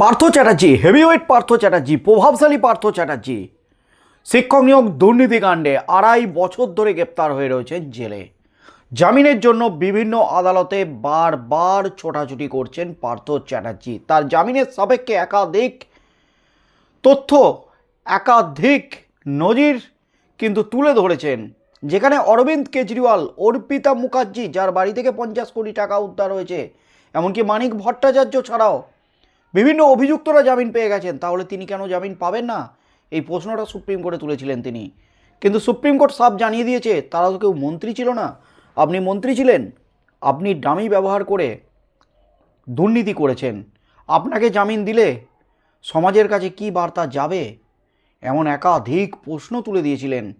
Partha Chatterjee heavyweight Partha Chatterjee, প্রভাবশালী পার্থ চ্যাটার্জি। শিক্ষক নিয়োগ দুর্নীতিকাণ্ডে আড়াই বছর ধরে গ্রেপ্তার হয়ে রয়েছেন জেলে। জামিনের জন্য বিভিন্ন আদালতে বারবার ছোটাছুটি করছেন পার্থ চ্যাটার্জি। তার জামিনের সাপেক্ষে একাধিক তথ্য, একাধিক নজির কিন্তু তুলে ধরেছেন, যেখানে অরবিন্দ কেজরিওয়াল, অর্পিতা মুখার্জি, যার বাড়ি থেকে পঞ্চাশ কোটি টাকা উদ্ধার হয়েছে, এমনকি মানিক ভট্টাচার্য ছাড়াও বিভিন্ন অভিযুক্তরা জামিন পেয়ে গেছেন, তাহলে তিনি কেন জামিন পাবেন না? এই প্রশ্নটা সুপ্রিম কোর্টে তুলেছিলেন তিনি। কিন্তু সুপ্রিম কোর্ট সাফ জানিয়ে দিয়েছে, তারা তো কেউ মন্ত্রী ছিল না। আপনি মন্ত্রী ছিলেন, আপনি ডামি ব্যবহার করে দুর্নীতি করেছেন। আপনাকে জামিন দিলে সমাজের কাছে কি বার্তা যাবে? এমন একাধিক প্রশ্ন তুলে দিয়েছিলেন।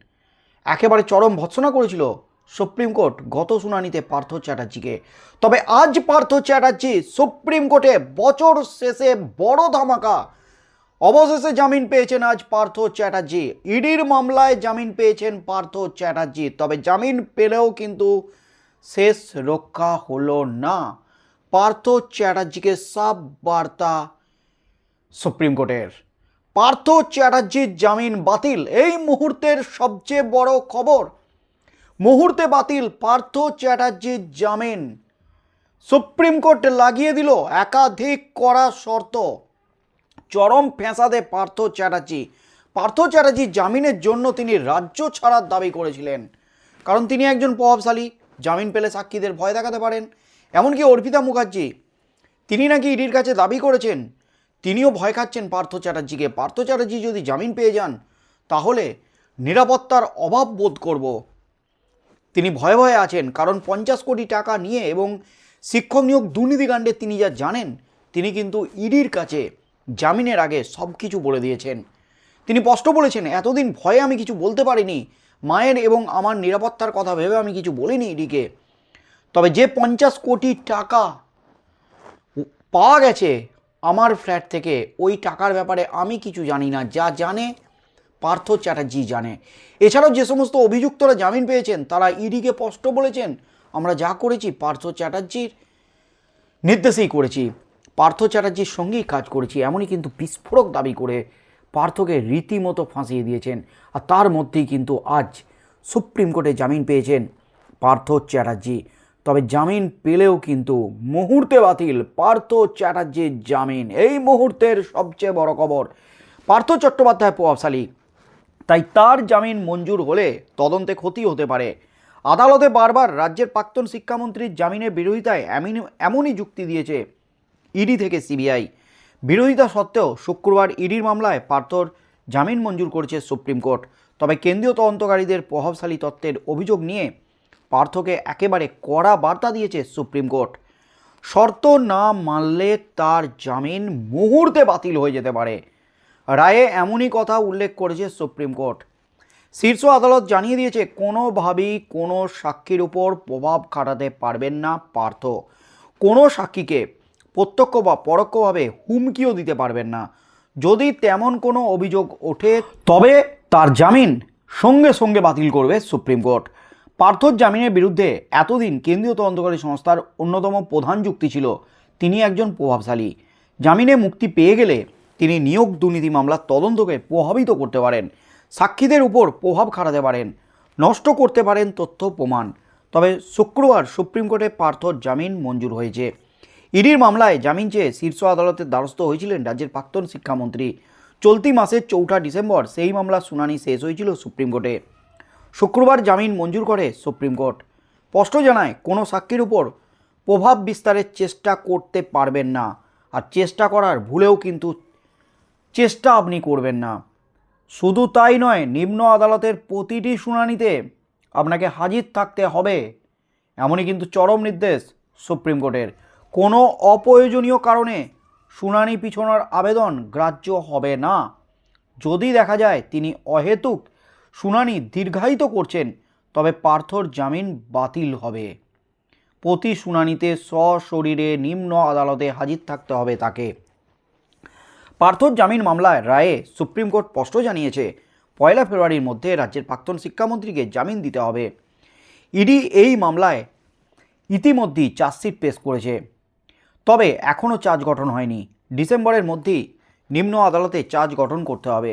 একেবারে চরম ভৎসনা করেছিল। সুপ্রিম কোর্ট গত শুনানিতে পার্থ চ্যাটার্জিকে। তবে আজ পার্থ চ্যাটার্জি সুপ্রিম কোর্টে বছর শেষে বড় ধামাকা। অবশেষে জামিন পেয়েছেন আজ পার্থ চ্যাটার্জি। ইডির মামলায় জামিন পেয়েছেন পার্থ চ্যাটার্জি। তবে জামিন পেলেও কিন্তু শেষ রক্ষা হলো না। পার্থ চ্যাটার্জিকে সব বার্তা সুপ্রিম কোর্টের। পার্থ চ্যাটার্জির জামিন বাতিল। এই মুহূর্তের সবচেয়ে বড় খবর মুহূর্তে বাতিল পার্থ চ্যাটার্জির জামিন। সুপ্রিম কোর্ট লাগিয়ে দিল একাধিক কড়া শর্ত। চরম ফেঁসাদে পার্থ চ্যাটার্জি। পার্থ চ্যাটার্জি জামিনের জন্য তিনি রাজ্য ছাড়ার দাবি করেছিলেন। কারণ তিনি একজন প্রভাবশালী, জামিন পেলে সাক্ষীদের ভয় দেখাতে পারেন। এমনকি অর্পিতা মুখার্জি, তিনি নাকি ইডির কাছে দাবি করেছেন, তিনিও ভয় খাচ্ছেন পার্থ চ্যাটার্জিকে। পার্থ চ্যাটার্জি যদি জামিন পেয়ে যান, তাহলে নিরাপত্তার অভাব বোধ করব। তিনি ভয়ে ভয়ে আছেন, কারণ পঞ্চাশ কোটি টাকা নিয়ে এবং শিক্ষক নিয়োগ দুর্নীতিকাণ্ডে তিনি যা জানেন, তিনি কিন্তু ইডির কাছে জামিনের আগে সব কিছু বলে দিয়েছেন। তিনি স্পষ্ট বলেছেন, এতদিন ভয়ে আমি কিছু বলতে পারিনি। মায়ের এবং আমার নিরাপত্তার কথা ভেবে আমি কিছু বলিনি ইডিকে। তবে যে পঞ্চাশ কোটি টাকা পাওয়া গেছে আমার ফ্ল্যাট থেকে, ওই টাকার ব্যাপারে আমি কিছু জানি না। যা জানে পার্থ চ্যাটার্জি জানে। এছাড়াও যে সমস্ত অভিযুক্তরা জামিন পেয়েছেন, তারা ইডিকে স্পষ্ট বলেছেন, আমরা যা করেছি পার্থ চ্যাটার্জির নির্দেশেই করেছি। পার্থ চ্যাটার্জির সঙ্গেই কাজ করেছি, এমনই কিন্তু বিস্ফোরক দাবি করে পার্থকে রীতিমতো ফাঁসিয়ে দিয়েছেন। আর তার মধ্যেই কিন্তু আজ সুপ্রিম কোর্টে জামিন পেয়েছেন পার্থ চ্যাটার্জি। তবে জামিন পেলেও কিন্তু মুহূর্তে বাতিল পার্থ চ্যাটার্জির জামিন। এই মুহূর্তের সবচেয়ে বড় খবর, পার্থ চট্টোপাধ্যায় প্রভাবশালী। তাই তার জামিন মঞ্জুর হলে তদন্তে ক্ষতি হতে পারে। আদালতে বারবার রাজ্যের প্রাক্তন শিক্ষামন্ত্রীর জামিনের বিরোধিতায় এমনই এমনই যুক্তি দিয়েছে ইডি থেকে সিবিআই। বিরোধিতা সত্ত্বেও শুক্রবার ইডির মামলায় পার্থর জামিন মঞ্জুর করেছে সুপ্রিম কোর্ট। তবে কেন্দ্রীয় তদন্তকারীদের প্রভাবশালী তত্ত্বের অভিযোগ নিয়ে পার্থকে একেবারে কড়া বার্তা দিয়েছে সুপ্রিম কোর্ট। শর্ত না মানলে তার জামিন মুহূর্তে বাতিল হয়ে যেতে পারে। রায়ে এমনই কথা উল্লেখ করেছে সুপ্রিম কোর্ট। শীর্ষ আদালত জানিয়ে দিয়েছে, কোনোভাবেই কোনো সাক্ষীর উপর প্রভাব খাটাতে পারবেন না পার্থ। কোনো সাক্ষীকে প্রত্যক্ষ বা পরোক্ষভাবে হুমকিও দিতে পারবেন না। যদি তেমন কোনো অভিযোগ ওঠে, তবে তার জামিন সঙ্গে সঙ্গে বাতিল করবে সুপ্রিম কোর্ট। পার্থর জামিনের বিরুদ্ধে এতদিন কেন্দ্রীয় তদন্তকারী সংস্থার অন্যতম প্রধান যুক্তি ছিল, তিনি একজন প্রভাবশালী। জামিনে মুক্তি পেয়ে গেলে তিনি নিয়োগ দুর্নীতি মামলার তদন্তকে প্রভাবিত করতে পারেন। সাক্ষীদের উপর প্রভাব খাটাতে পারেন। নষ্ট করতে পারেন তথ্য প্রমাণ। তবে শুক্রবার সুপ্রিম কোর্টে পার্থর জামিন মঞ্জুর হয়েছে। ইডির মামলায় জামিন চেয়ে শীর্ষ আদালতের দ্বারস্থ হয়েছিলেন রাজ্যের প্রাক্তন শিক্ষামন্ত্রী। চলতি মাসের চৌঠা ডিসেম্বর সেই মামলার শুনানি শেষ হয়েছিল সুপ্রিম কোর্টে। শুক্রবার জামিন মঞ্জুর করে সুপ্রিম কোর্ট। স্পষ্ট জানায়, কোনো সাক্ষীর উপর প্রভাব বিস্তারের চেষ্টা করতে পারবেন না। আর চেষ্টা করার ভুলেও কিন্তু চেষ্টা আপনি করবেন না। শুধু তাই নয়, নিম্ন আদালতের প্রতিটি শুনানিতে আপনাকে হাজির থাকতে হবে। এমনই কিন্তু চরম নির্দেশ সুপ্রিম কোর্টের। কোনো অপ্রয়োজনীয় কারণে শুনানি পিছনার আবেদন গ্রাহ্য হবে না। যদি দেখা যায় তিনি অহেতুক শুনানি দীর্ঘায়িত করছেন, তবে পার্থর জামিন বাতিল হবে। প্রতি শুনানিতে সশরীরে নিম্ন আদালতে হাজির থাকতে হবে তাকে। পার্থর জামিন মামলায় রায়ে সুপ্রিম কোর্ট স্পষ্ট জানিয়েছে, পয়লা ফেব্রুয়ারির মধ্যে রাজ্যের প্রাক্তন শিক্ষামন্ত্রীকে জামিন দিতে হবে। ইডি এই মামলায় ইতিমধ্যেই চার্জশিট পেশ করেছে। তবে এখনও চার্জ গঠন হয়নি। ডিসেম্বরের মধ্যেই নিম্ন আদালতে চার্জ গঠন করতে হবে।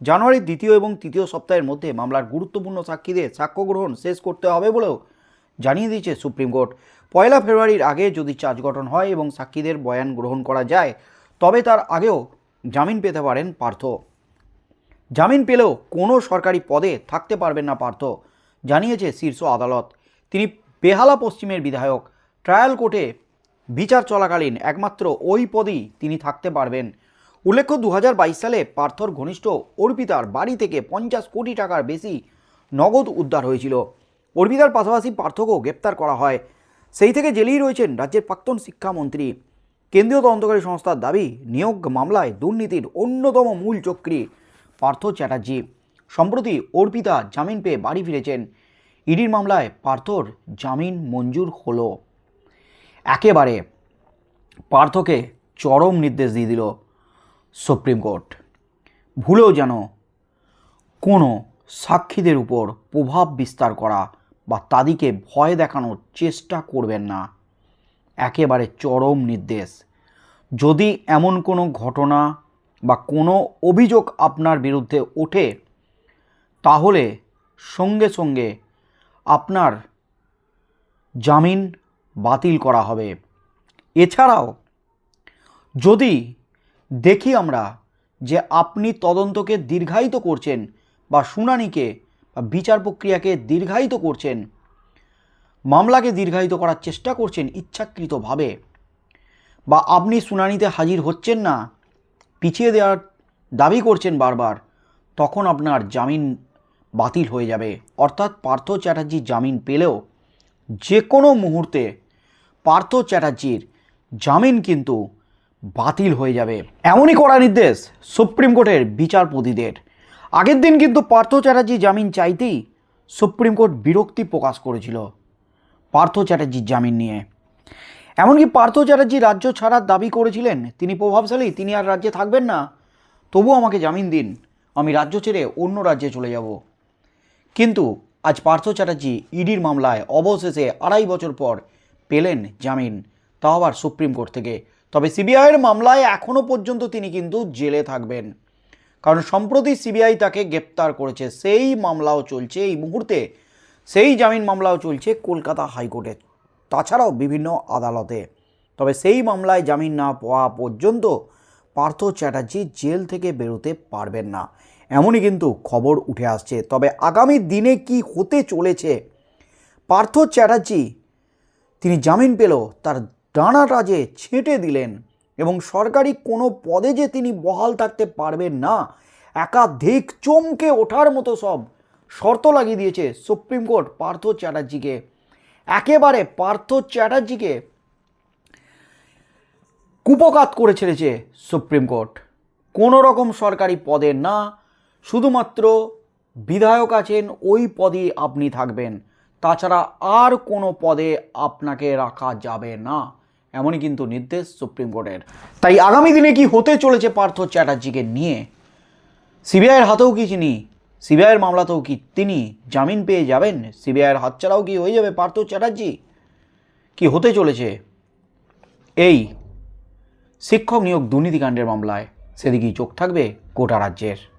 জানুয়ারির দ্বিতীয় এবং তৃতীয় সপ্তাহের মধ্যে মামলার গুরুত্বপূর্ণ সাক্ষীদের সাক্ষ্য গ্রহণ শেষ করতে হবে বলেও জানিয়ে দিয়েছে সুপ্রিম কোর্ট। পয়লা ফেব্রুয়ারির আগে যদি চার্জ গঠন হয় এবং সাক্ষীদের বয়ান গ্রহণ করা যায়, তবে তার আগেও জামিন পেতে পারেন পার্থ। জামিন পেলেও কোনো সরকারি পদে থাকতে পারবেন না পার্থ, জানিয়েছে শীর্ষ আদালত। তিনি বেহালা পশ্চিমের বিধায়ক। ট্রায়াল কোর্টে বিচার চলাকালীন একমাত্র ওই পদেই তিনি থাকতে পারবেন। উল্লেখ্য দু হাজার বাইশ সালে পার্থর ঘনিষ্ঠ অর্পিতার বাড়ি থেকে পঞ্চাশ কোটি টাকার বেশি নগদ উদ্ধার হয়েছিল। অর্পিতার পাশাপাশি পার্থকেও গ্রেপ্তার করা হয়। সেই থেকে জেলেই রয়েছেন রাজ্যের প্রাক্তন শিক্ষামন্ত্রী। কেন্দ্রীয় তদন্তকারী সংস্থার দাবি, নিয়োগ মামলায় দুর্নীতির অন্যতম মূল চক্রী পার্থ চ্যাটার্জি। সম্প্রতি অর্পিতা জামিন পেয়ে বাড়ি ফিরেছেন। ইডির মামলায় পার্থর জামিন মঞ্জুর হলো। একেবারে পার্থকে চরম নির্দেশ দিয়ে দিল সুপ্রিম কোর্ট। ভুলেও যেন কোনো সাক্ষীদের উপর প্রভাব বিস্তার করা বা তাদেরকে ভয় দেখানোর চেষ্টা করবেন না। একেবারে চরম নির্দেশ। যদি এমন কোনো ঘটনা বা কোনো অভিযোগ আপনার বিরুদ্ধে ওঠে, তাহলে সঙ্গে সঙ্গে আপনার জামিন বাতিল করা হবে। এছাড়াও, যদি দেখি আমরা যে আপনি তদন্তকে দীর্ঘায়িত করছেন বা শুনানিকে বা বিচার প্রক্রিয়াকে দীর্ঘায়িত করছেন মামলাকে দীর্ঘায়িত করার চেষ্টা করছেন ইচ্ছাকৃতভাবে। বা আপনি শুনানিতে হাজির হচ্ছেন না, পিছিয়ে দেওয়ার দাবি করছেন বারবার, তখন আপনার জামিন বাতিল হয়ে যাবে। অর্থাৎ পার্থ চ্যাটার্জি জামিন পেলেও যে কোনো মুহূর্তে পার্থ চ্যাটার্জির জামিন কিন্তু বাতিল হয়ে যাবে। এমনই করা নির্দেশ সুপ্রিম কোর্টের বিচারপতিদের। আগের দিন কিন্তু পার্থ চ্যাটার্জি জামিন চাইতেই সুপ্রিম কোর্ট বিরক্তি প্রকাশ করেছিল। পার্থ চ্যাটার্জির জামিন নিয়ে। এমনকি পার্থ চ্যাটার্জি রাজ্য ছাড়ার দাবি করেছিলেন, তিনি প্রভাবশালী, তিনি আর রাজ্যে থাকবেন না। তবু আমাকে জামিন দিন, আমি রাজ্য ছেড়ে অন্য রাজ্যে চলে যাব। কিন্তু আজ পার্থ চ্যাটার্জি ইডির মামলায় অবশেষে আড়াই বছর পর পেলেন জামিন তাও আবার সুপ্রিম কোর্ট থেকে। তবে সিবিআইয়ের মামলায় এখনও পর্যন্ত তিনি কিন্তু জেলে থাকবেন। কারণ সম্প্রতি সিবিআই তাকে গ্রেপ্তার করেছে, সেই মামলাও চলছে। এই মুহূর্তে সেই জামিন মামলাও চলছে কলকাতা হাইকোর্টে তাছাড়াও বিভিন্ন আদালতে। তবে সেই মামলায় জামিন না পাওয়া পর্যন্ত পার্থ চ্যাটার্জি জেল থেকে বেরোতে পারবেন না। এমনই কিন্তু খবর উঠে আসছে। তবে আগামী দিনে কি হতে চলেছে? পার্থ চ্যাটার্জি, তিনি জামিন পেল তার ডানাটা যে ছেঁটে দিলেন এবং সরকারি কোনো পদে যে তিনি বহাল থাকতে পারবেন না, একাধিক চমকে ওঠার মতো সব শর্ত লাগিয়ে দিয়েছে সুপ্রিম কোর্ট পার্থ চ্যাটার্জিকে। একেবারে পার্থ চ্যাটার্জিকে কুপকাত করে ছেড়েছে সুপ্রিম কোর্ট। কোনো রকম সরকারি পদে না, শুধুমাত্র বিধায়ক আছেন ওই পদই আপনি থাকবেন। তাছাড়া আর কোনো পদে আপনাকে রাখা যাবে না, এমনই কিন্তু নির্দেশ সুপ্রিম কোর্টের। তাই আগামী দিনে কি হতে চলেছে পার্থ চ্যাটার্জিকে নিয়ে? সিবিআইয়ের হাতেও কি চিনি? সিবিআইয়ের মামলাতেও কি তিনি জামিন পেয়ে যাবেন? সিবিআইয়ের হাতছাড়াও কি হয়ে যাবে পার্থ চ্যাটার্জি? কি হতে চলেছে? এই শিক্ষক নিয়োগ দুর্নীতিকাণ্ডের মামলায় সেদিকেই চোখ থাকবে গোটা রাজ্যের।